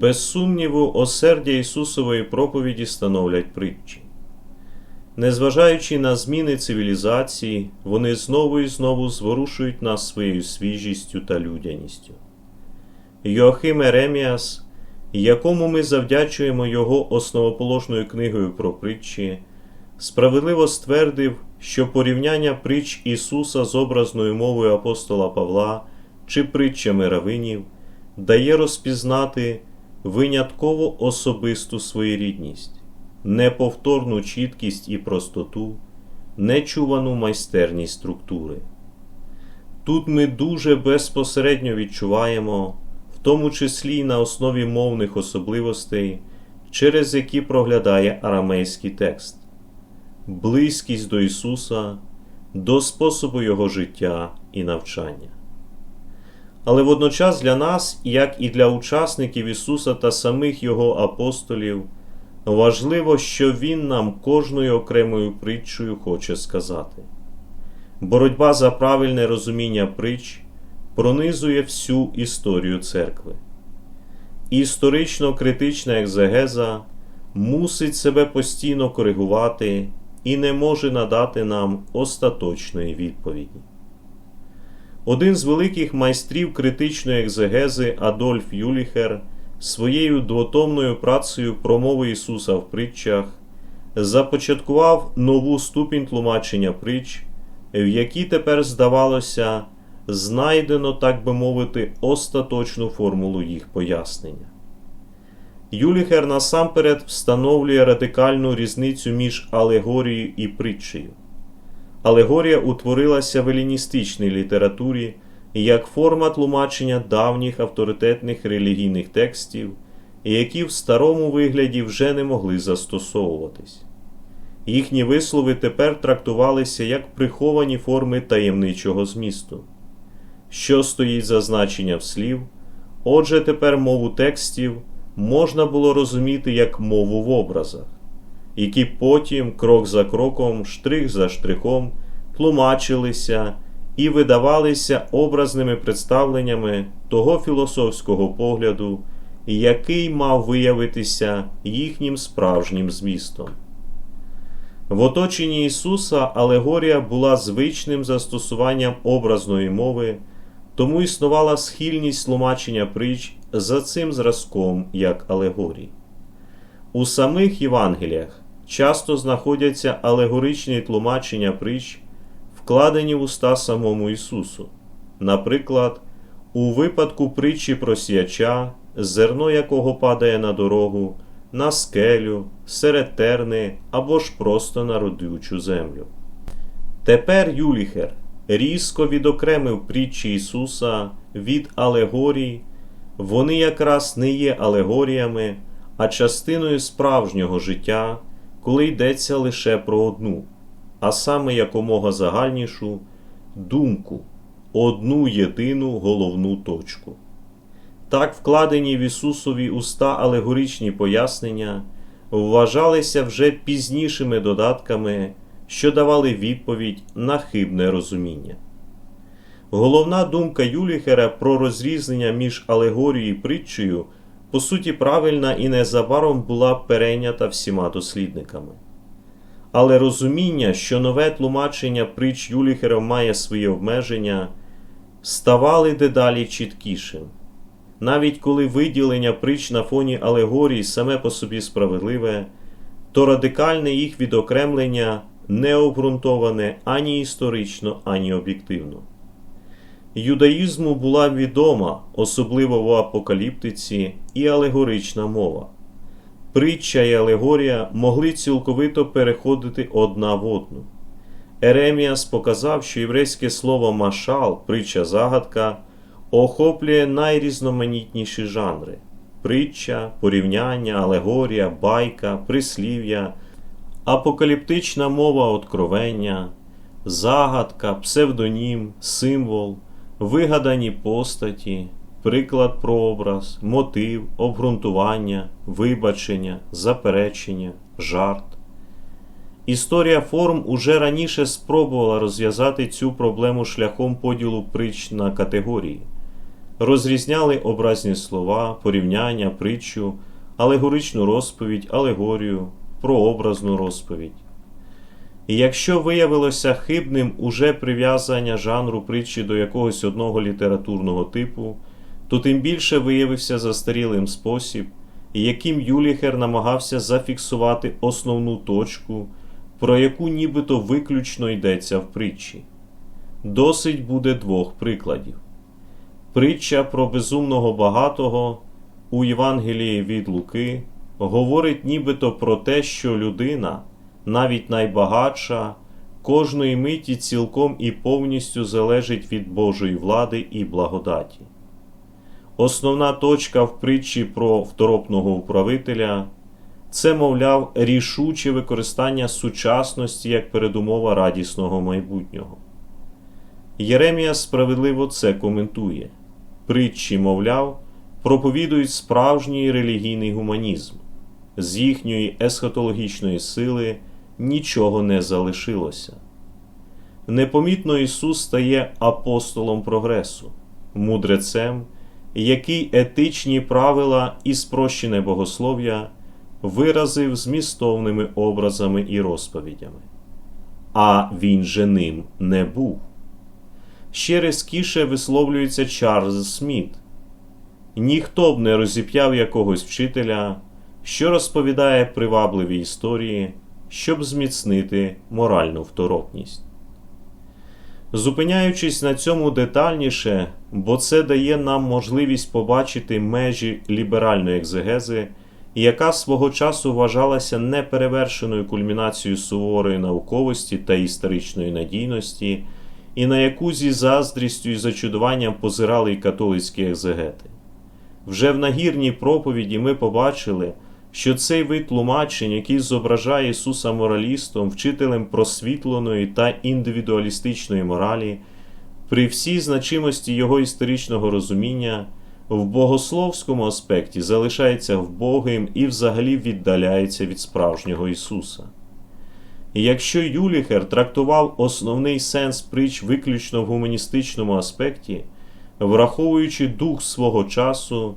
Без сумніву, осердя Ісусової проповіді становлять притчі. Незважаючи на зміни цивілізації, вони знову і знову зворушують нас своєю свіжістю та людяністю. Йоахим Ереміас, якому ми завдячуємо його основоположною книгою про притчі, справедливо ствердив, що порівняння притч Ісуса з образною мовою апостола Павла чи притчами равинів дає розпізнати винятково особисту своєрідність, неповторну чіткість і простоту, нечувану майстерність структури. Тут ми дуже безпосередньо відчуваємо, в тому числі й на основі мовних особливостей, через які проглядає арамейський текст, близькість до Ісуса, до способу Його життя і навчання. Але водночас для нас, як і для учасників Ісуса та самих Його апостолів, важливо, що Він нам кожною окремою притчею хоче сказати. Боротьба за правильне розуміння притч пронизує всю історію церкви. Історично критична екзегеза мусить себе постійно коригувати і не може надати нам остаточної відповіді. Один з великих майстрів критичної екзегези Адольф Юліхер своєю двотомною працею про мову Ісуса в притчах започаткував нову ступінь тлумачення притч, в якій тепер, здавалося, знайдено, так би мовити, остаточну формулу їх пояснення. Юліхер насамперед встановлює радикальну різницю між алегорією і притчею. Алегорія утворилася в еліністичній літературі як форма тлумачення давніх авторитетних релігійних текстів, які в старому вигляді вже не могли застосовуватись. Їхні вислови тепер трактувалися як приховані форми таємничого змісту. Що стоїть за значенням слів, отже, тепер мову текстів можна було розуміти як мову в образах які потім, крок за кроком, штрих за штрихом, тлумачилися і видавалися образними представленнями того філософського погляду, який мав виявитися їхнім справжнім змістом. В оточенні Ісуса алегорія була звичним застосуванням образної мови, тому існувала схильність тлумачення притч за цим зразком як алегорії. У самих Євангеліях часто знаходяться алегоричні тлумачення притч, вкладені в уста самому Ісусу. Наприклад, у випадку притчі про сіяча, зерно якого падає на дорогу, на скелю, серед терни або ж просто на родючу землю. Тепер Юліхер різко відокремив притчі Ісуса від алегорій, вони якраз не є алегоріями, а частиною справжнього життя, коли йдеться лише про одну, а саме якомога загальнішу думку, одну єдину головну точку. Так вкладені в Ісусові уста алегоричні пояснення вважалися вже пізнішими додатками, що давали відповідь на хибне розуміння. Головна думка Юліхера про розрізнення між алегорією і притчею по суті правильна і незабаром була перейнята всіма дослідниками. Але розуміння, що нове тлумачення притч Юліхера має свої обмеження, ставали дедалі чіткішим. Навіть коли виділення притч на фоні алегорій саме по собі справедливе, то радикальне їх відокремлення не обґрунтоване ані історично, ані об'єктивно. Юдаїзму була відома, особливо в апокаліптиці, і алегорична мова. Притча і алегорія могли цілковито переходити одна в одну. Ереміас показав, що єврейське слово машал, притча загадка, охоплює найрізноманітніші жанри: притча, порівняння, алегорія, байка, прислів'я, апокаліптична мова откровення, загадка, псевдонім, символ вигадані постаті, приклад прообраз, мотив, обґрунтування, вибачення, заперечення, жарт. Історія форм уже раніше спробувала розв'язати цю проблему шляхом поділу притч на категорії. розрізняли образні слова, порівняння, притчу, алегоричну розповідь, алегорію, прообразну розповідь. І якщо виявилося хибним уже прив'язання жанру притчі до якогось одного літературного типу, то тим більше виявився застарілим спосіб, яким Юліхер намагався зафіксувати основну точку, про яку нібито виключно йдеться в притчі. Досить буде двох прикладів. Притча про безумного багатого у Євангелії від Луки говорить нібито про те, що людина, навіть найбагатша, кожної миті цілком і повністю залежить від Божої влади і благодаті. Основна точка в притчі про второпного управителя це, мовляв, рішуче використання сучасності як передумова радісного майбутнього. Єремія справедливо це коментує. Притчі, мовляв, проповідують справжній релігійний гуманізм. З їхньої есхатологічної сили нічого не залишилося. Непомітно Ісус стає апостолом прогресу, мудрецем, який етичні правила і спрощене богослов'я виразив змістовними образами і розповідями. А він же ним не був. Ще різкіше висловлюється Чарльз Сміт. Ніхто б не розіп'яв якогось вчителя, що розповідає привабливі історії, щоб зміцнити моральну второпність. Зупиняючись на цьому детальніше, бо це дає нам можливість побачити межі ліберальної екзегези, яка свого часу вважалася неперевершеною кульмінацією суворої науковості та історичної надійності, і на яку зі заздрістю і зачудуванням позирали й католицькі екзегети. Вже в нагірній проповіді ми побачили, що цей вид тлумачень, який зображає Ісуса моралістом, вчителем просвітленої та індивідуалістичної моралі, при всій значимості його історичного розуміння, в богословському аспекті залишається вбогим і взагалі віддаляється від справжнього Ісуса. Якщо Юліхер трактував основний сенс притч виключно в гуманістичному аспекті, враховуючи дух свого часу,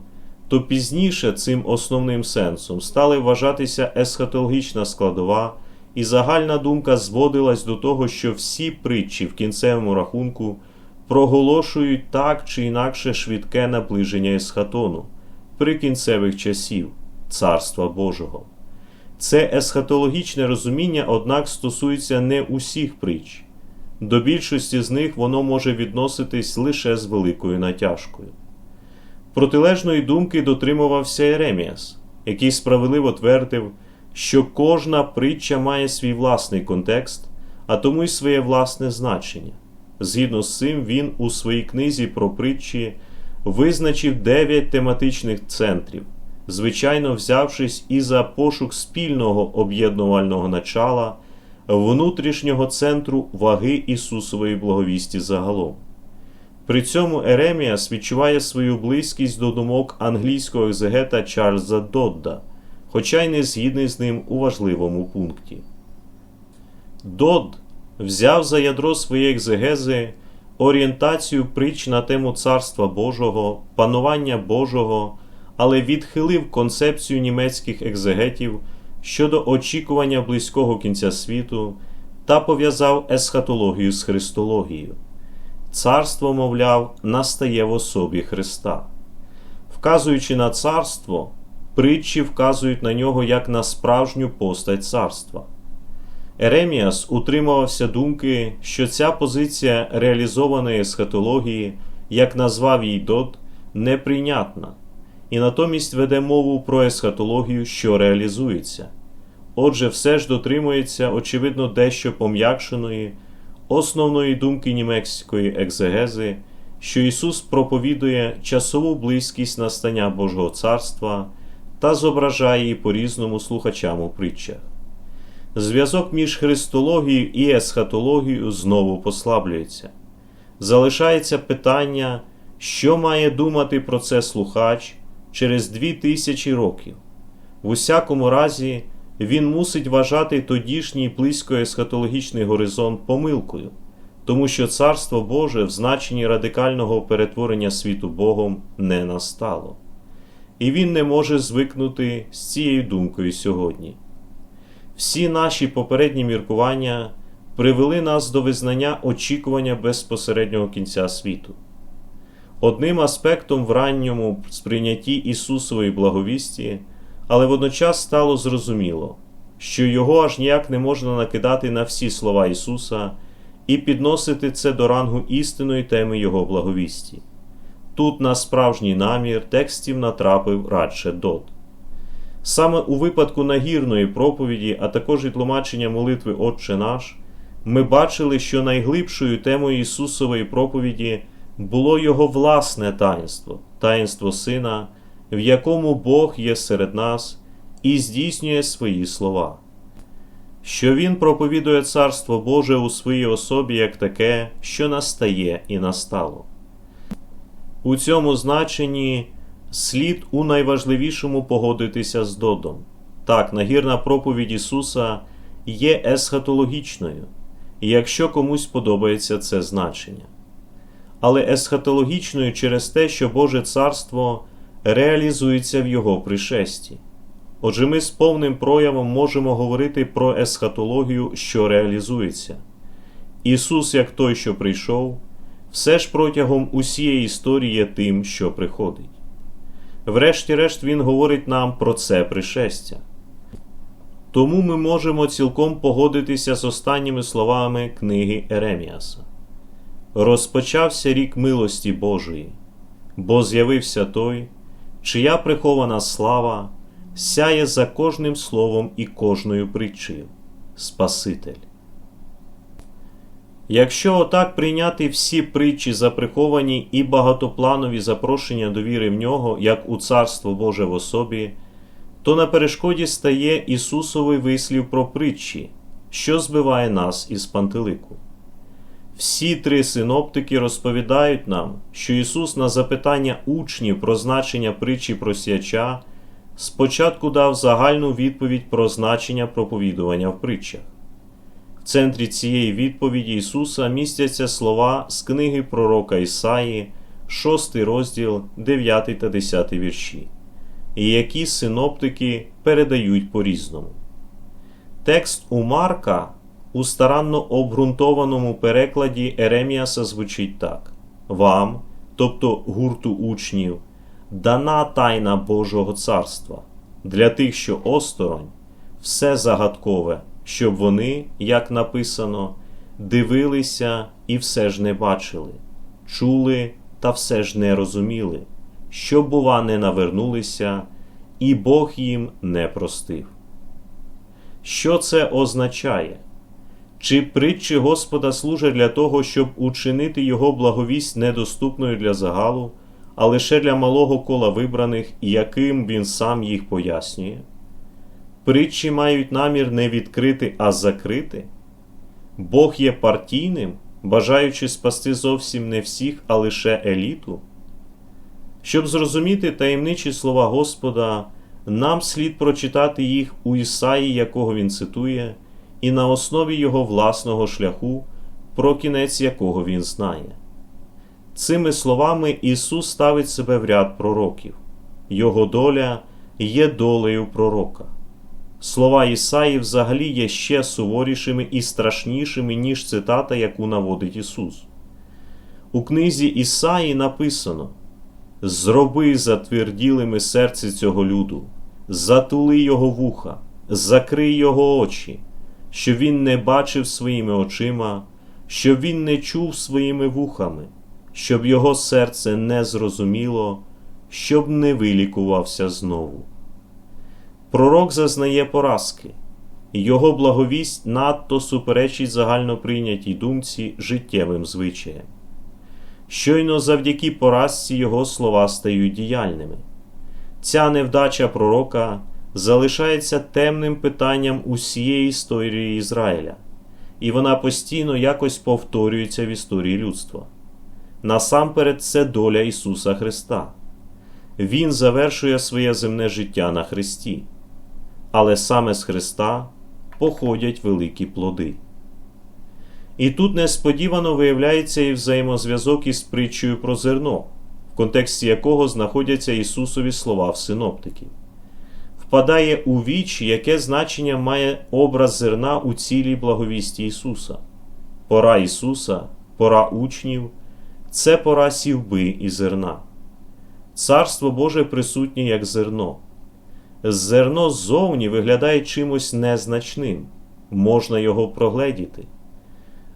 то пізніше цим основним сенсом стали вважатися есхатологічна складова, і загальна думка зводилась до того, що всі притчі в кінцевому рахунку проголошують так чи інакше швидке наближення есхатону при кінцевих часів Царства Божого. Це есхатологічне розуміння, однак, стосується не усіх притч. До більшості з них воно може відноситись лише з великою натяжкою. Протилежної думки дотримувався Ереміас, який справедливо твердив, що кожна притча має свій власний контекст, а тому й своє власне значення. Згідно з цим, він у своїй книзі про притчі визначив дев'ять тематичних центрів, звичайно взявшись і за пошук спільного об'єднувального начала, внутрішнього центру ваги Ісусової благовісті загалом. При цьому Ереміас відчуває свою близькість до думок англійського екзегета Чарльза Додда, хоча й не згідний з ним у важливому пункті. Додд взяв за ядро своєї екзегези орієнтацію притч на тему Царства Божого, панування Божого, але відхилив концепцію німецьких екзегетів щодо очікування близького кінця світу та пов'язав есхатологію з христологією. Царство, мовляв, настає в особі Христа. Вказуючи на царство, притчі вказують на нього як на справжню постать царства. Ереміас утримувався думки, що ця позиція реалізованої есхатології, як назвав її Дот, неприйнятна, і натомість веде мову про есхатологію, що реалізується. Отже, все ж дотримується, очевидно, дещо пом'якшеної основної думки німецької екзегези, що Ісус проповідує часову близькість настання Божого царства та зображає її по різному слухачам у притчах. Зв'язок між христологією і есхатологією знову послаблюється. Залишається питання, що має думати про це слухач через дві тисячі років. В усякому разі, він мусить вважати тодішній близько есхатологічний горизонт помилкою, тому що Царство Боже в значенні радикального перетворення світу Богом не настало. І він не може звикнути з цією думкою сьогодні. Всі наші попередні міркування привели нас до визнання очікування безпосереднього кінця світу. Одним аспектом в ранньому сприйнятті Ісусової благовісті, але водночас стало зрозуміло, що його аж ніяк не можна накидати на всі слова Ісуса і підносити це до рангу істинної теми Його благовісті. Тут на справжній намір текстів натрапив радше Дот. Саме у випадку нагірної проповіді, а також і тлумачення молитви Отче наш, ми бачили, що найглибшою темою Ісусової проповіді було Його власне таїнство, таїнство Сина, в якому Бог є серед нас і здійснює свої слова. Що Він проповідує Царство Боже у своїй особі як таке, що настає і настало. У цьому значенні слід у найважливішому погодитися з Додом. Так, нагірна проповідь Ісуса є есхатологічною, якщо комусь подобається це значення. Але есхатологічною через те, що Боже Царство реалізується в Його пришесті. Отже, ми з повним проявом можемо говорити про есхатологію, що реалізується. Ісус, як той, що прийшов, все ж протягом усієї історії є тим, що приходить. Врешті-решт, Він говорить нам про це пришестя. Тому ми можемо цілком погодитися з останніми словами книги Ереміаса. Розпочався рік милості Божої, бо з'явився той, чия прихована слава сяє за кожним словом і кожною притчею Спаситель. Якщо отак прийняти всі притчі заприховані і багатопланові запрошення до віри в нього, як у Царство Боже в особі, то на перешкоді стає Ісусовий вислів про притчі, що збиває нас із пантелику. Всі три синоптики розповідають нам, що Ісус на запитання учнів про значення притчі про сіяча спочатку дав загальну відповідь про значення проповідування в притчах. В центрі цієї відповіді Ісуса містяться слова з книги пророка Ісаї, 6 розділ, 9 та 10 вірші, які синоптики передають по різному. Текст у Марка у старанно обґрунтованому перекладі Ереміаса звучить так: Вам, тобто гурту учнів, дана тайна Божого царства для тих, що осторонь, все загадкове, щоб вони, як написано, дивилися і все ж не бачили, чули та все ж не розуміли, щоб, бува, не навернулися, і Бог їм не простив. Що це означає? Чи притчі Господа служать для того, щоб учинити Його благовість недоступною для загалу, а лише для малого кола вибраних, яким він сам їх пояснює? Притчі мають намір не відкрити, а закрити? Бог є партійним, бажаючи спасти зовсім не всіх, а лише еліту? Щоб зрозуміти таємничі слова Господа, нам слід прочитати їх у Ісаї, якого він цитує, і на основі його власного шляху, про кінець якого він знає. Цими словами Ісус ставить себе в ряд пророків, Його доля є долею пророка. Слова Ісаї взагалі є ще суворішими і страшнішими, ніж цитата, яку наводить Ісус. У книзі Ісаї написано: Зроби затверділими серце цього люду, затули його вуха, закрий його очі, щоб він не бачив своїми очима, щоб він не чув своїми вухами, щоб його серце не зрозуміло, щоб не вилікувався знову. Пророк зазнає поразки, його благовість надто суперечить загально прийнятій думці життєвим звичаям. Щойно завдяки поразці його слова стають діяльними. Ця невдача пророка залишається темним питанням усієї історії Ізраїля, і вона постійно якось повторюється в історії людства. Насамперед, це доля Ісуса Христа. Він завершує своє земне життя на Христі, але саме з Христа походять великі плоди. І тут несподівано виявляється і взаємозв'язок із притчею про зерно, в контексті якого знаходяться Ісусові слова в синоптиків. Впадає у віч, яке значення має образ зерна у цілій благовісті Ісуса. Пора Ісуса, пора учнів це пора сівби і зерна. Царство Боже присутнє як зерно. Зерно ззовні виглядає чимось незначним, можна його прогледіти.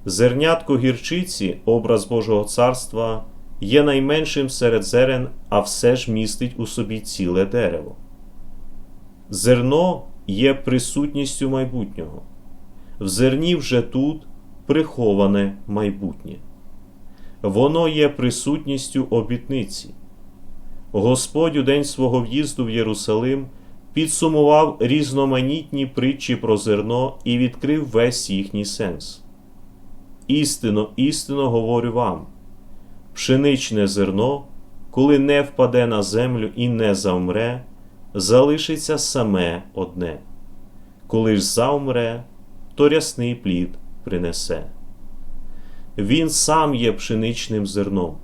Зернятко гірчиці, образ Божого царства, є найменшим серед зерен, а все ж містить у собі ціле дерево. Зерно є присутністю майбутнього. В зерні вже тут приховане майбутнє. Воно є присутністю обітниці. Господь у день свого в'їзду в Єрусалим підсумував різноманітні притчі про зерно і відкрив весь їхній сенс. Істинно, істинно говорю вам: пшеничне зерно, коли не впаде на землю і не завмре, залишиться саме одне. Коли ж завмре, то рясний плід принесе. Він сам є пшеничним зерном,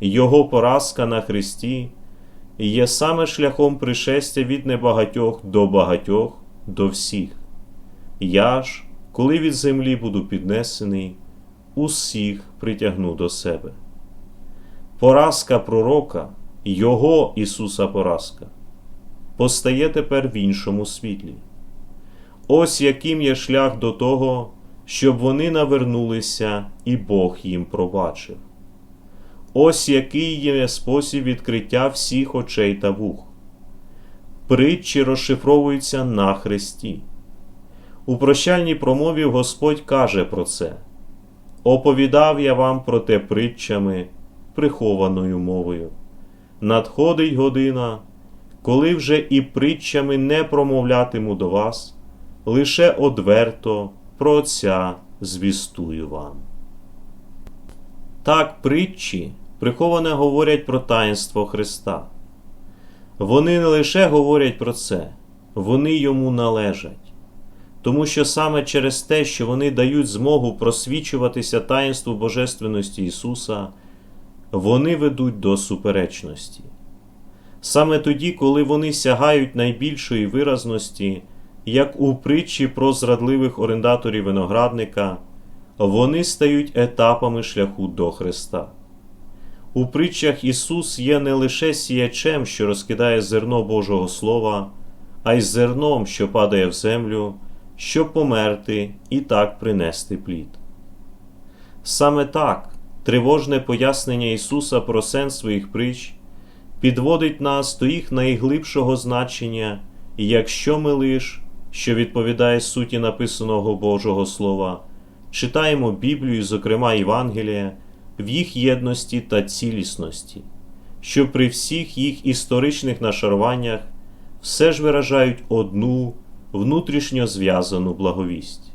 Його поразка на Христі є саме шляхом пришестя від небагатьох до багатьох до всіх. Я ж, коли від землі буду піднесений, усіх притягну до себе. Поразка пророка, Його Ісуса поразка, постає тепер в іншому світлі. Ось яким є шлях до того щоб вони навернулися і Бог їм пробачив. Ось який є спосіб відкриття всіх очей та вух. Притчі розшифровуються на Христі. У прощальній промові Господь каже про це: Оповідав я вам про те притчами, прихованою мовою. Надходить година, коли вже і притчами не промовлятиму до вас, лише одверто про Отця звістую вам. Так притчі приховане говорять про таїнство Христа. Вони не лише говорять про це, вони йому належать, тому що саме через те, що вони дають змогу просвічуватися таїнству Божественності Ісуса, вони ведуть до суперечності. Саме тоді, коли вони сягають найбільшої виразності як у притчі про зрадливих орендаторів виноградника, вони стають етапами шляху до Христа. У притчах Ісус є не лише сіячем, що розкидає зерно Божого Слова, а й зерном, що падає в землю, щоб померти і так принести плід. Саме так тривожне пояснення Ісуса про сенс своїх притч підводить нас до їх найглибшого значення, якщо ми лиш що відповідає суті написаного Божого Слова, читаємо Біблію, зокрема Євангелія, в їх єдності та цілісності, що при всіх їх історичних нашаруваннях все ж виражають одну внутрішньо зв'язану благовість.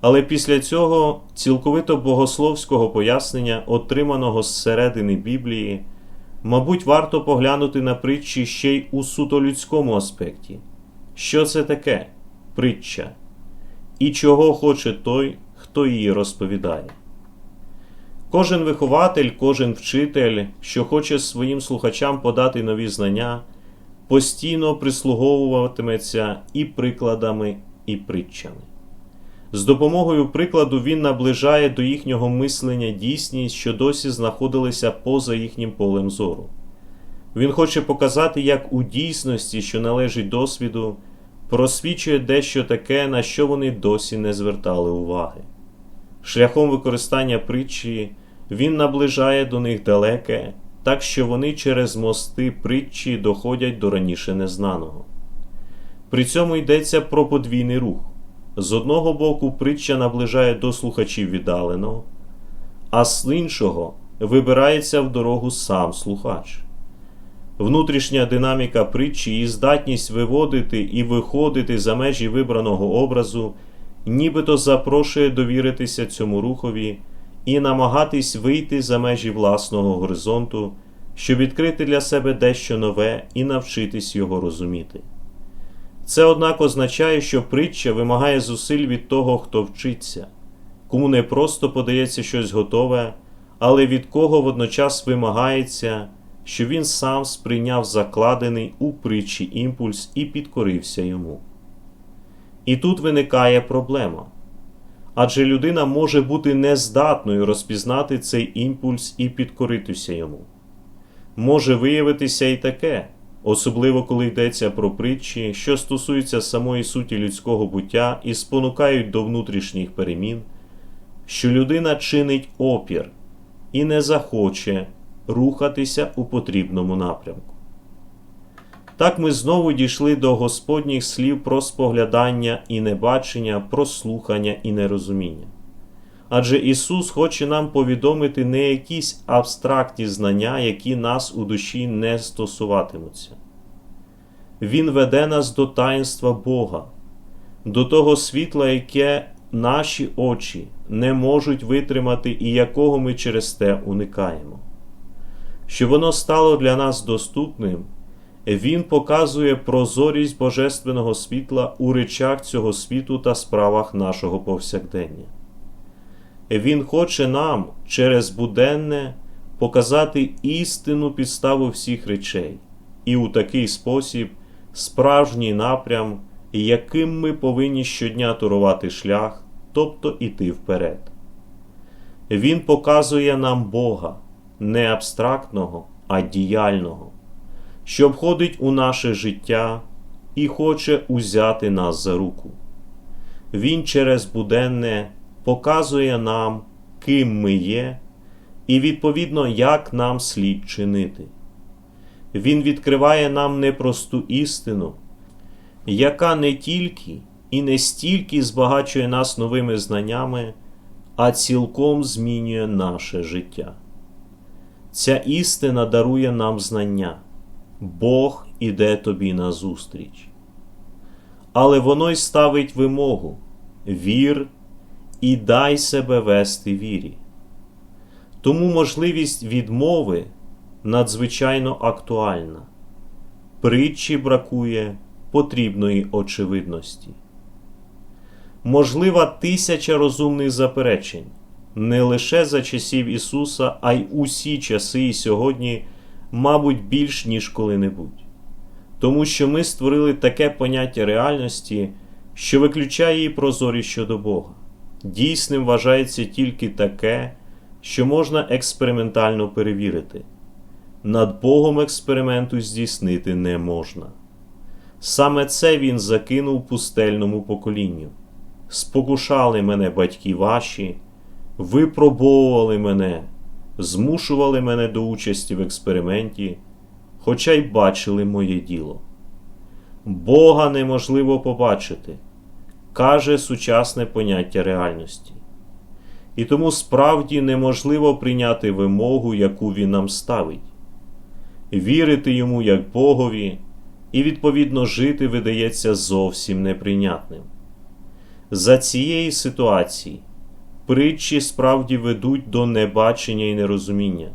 Але після цього цілковито богословського пояснення, отриманого зсередини Біблії, мабуть, варто поглянути на притчі ще й у суто людському аспекті. Що це таке притча? І чого хоче той, хто її розповідає? Кожен вихователь, кожен вчитель, що хоче своїм слухачам подати нові знання, постійно прислуговуватиметься і прикладами, і притчами. З допомогою прикладу він наближає до їхнього мислення дійсність, що досі знаходилися поза їхнім полем зору. Він хоче показати, як у дійсності, що належить досвіду, просвічує дещо таке, на що вони досі не звертали уваги. Шляхом використання притчі він наближає до них далеке, так що вони через мости притчі доходять до раніше незнаного. При цьому йдеться про подвійний рух. З одного боку, притча наближає до слухачів віддалено, а з іншого вибирається в дорогу сам слухач. Внутрішня динаміка притчі і здатність виводити і виходити за межі вибраного образу, нібито запрошує довіритися цьому рухові і намагатись вийти за межі власного горизонту, щоб відкрити для себе дещо нове і навчитись його розуміти. Це, однак, означає, що притча вимагає зусиль від того, хто вчиться, кому не просто подається щось готове, але від кого водночас вимагається, що він сам сприйняв закладений у притчі імпульс і підкорився йому. І тут виникає проблема. Адже людина може бути нездатною розпізнати цей імпульс і підкоритися йому. Може виявитися і таке, особливо коли йдеться про притчі, що стосуються самої суті людського буття і спонукають до внутрішніх перемін, що людина чинить опір і не захоче рухатися у потрібному напрямку. Так ми знову дійшли до Господніх слів про споглядання і небачення, про слухання і нерозуміння. Адже Ісус хоче нам повідомити не якісь абстрактні знання, які нас у душі не стосуватимуться. Він веде нас до таїнства Бога, до того світла, яке наші очі не можуть витримати і якого ми через те уникаємо. Щоб воно стало для нас доступним. Він показує прозорість Божественного світла у речах цього світу та справах нашого повсякдення. Він хоче нам через буденне показати істинну підставу всіх речей, і у такий спосіб справжній напрям, яким ми повинні щодня турувати шлях, тобто іти вперед. Він показує нам Бога не абстрактного, а діяльного що входить у наше життя і хоче узяти нас за руку. Він через буденне показує нам, ким ми є, і відповідно, як нам слід чинити. Він відкриває нам непросту істину, яка не тільки і не стільки збагачує нас новими знаннями, а цілком змінює наше життя. Ця істина дарує нам знання. Бог іде тобі назустріч. Але воно й ставить вимогу вір і дай себе вести вірі. Тому можливість відмови надзвичайно актуальна. Притчі бракує потрібної очевидності. Можлива тисяча розумних заперечень не лише за часів Ісуса, а й усі часи і сьогодні мабуть, більш ніж коли-небудь. Тому що ми створили таке поняття реальності, що виключає її прозорість щодо Бога. Дійсним вважається тільки таке, що можна експериментально перевірити. Над Богом експерименту здійснити не можна. Саме це він закинув пустельному поколінню. Спокушали мене батьки ваші, випробовували мене змушували мене до участі в експерименті, хоча й бачили моє діло. Бога неможливо побачити, каже сучасне поняття реальності. І тому справді неможливо прийняти вимогу, яку він нам ставить, вірити йому як Богові, і, відповідно, жити видається зовсім неприйнятним. За цієї ситуації притчі справді ведуть до небачення і нерозуміння,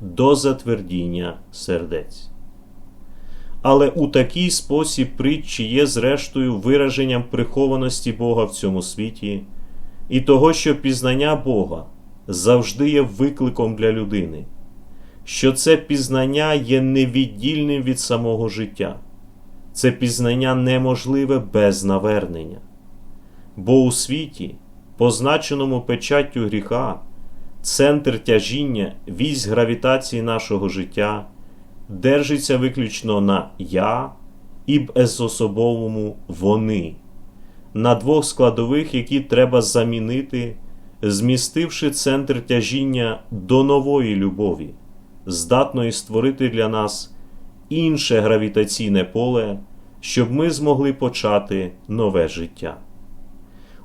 до затвердіння сердець. Але у такий спосіб притчі є, зрештою, вираженням прихованості Бога в цьому світі і того, що пізнання Бога завжди є викликом для людини, що це пізнання є невіддільним від самого життя, це пізнання неможливе без навернення. Бо у світі позначеному печаттю гріха, центр тяжіння, вісь гравітації нашого життя держиться виключно на я і безособовому вони, на двох складових, які треба замінити, змістивши центр тяжіння до нової любові, здатної створити для нас інше гравітаційне поле, щоб ми змогли почати нове життя.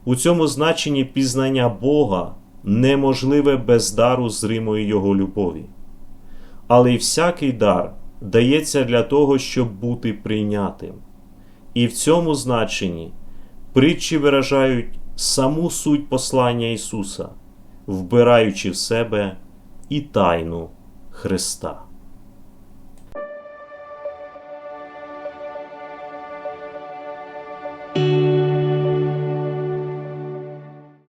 У цьому значенні пізнання Бога неможливе без дару зримої Його любові. Але й всякий дар дається для того, щоб бути прийнятим. І в цьому значенні притчі виражають саму суть послання Ісуса, вбираючи в себе і тайну Христа.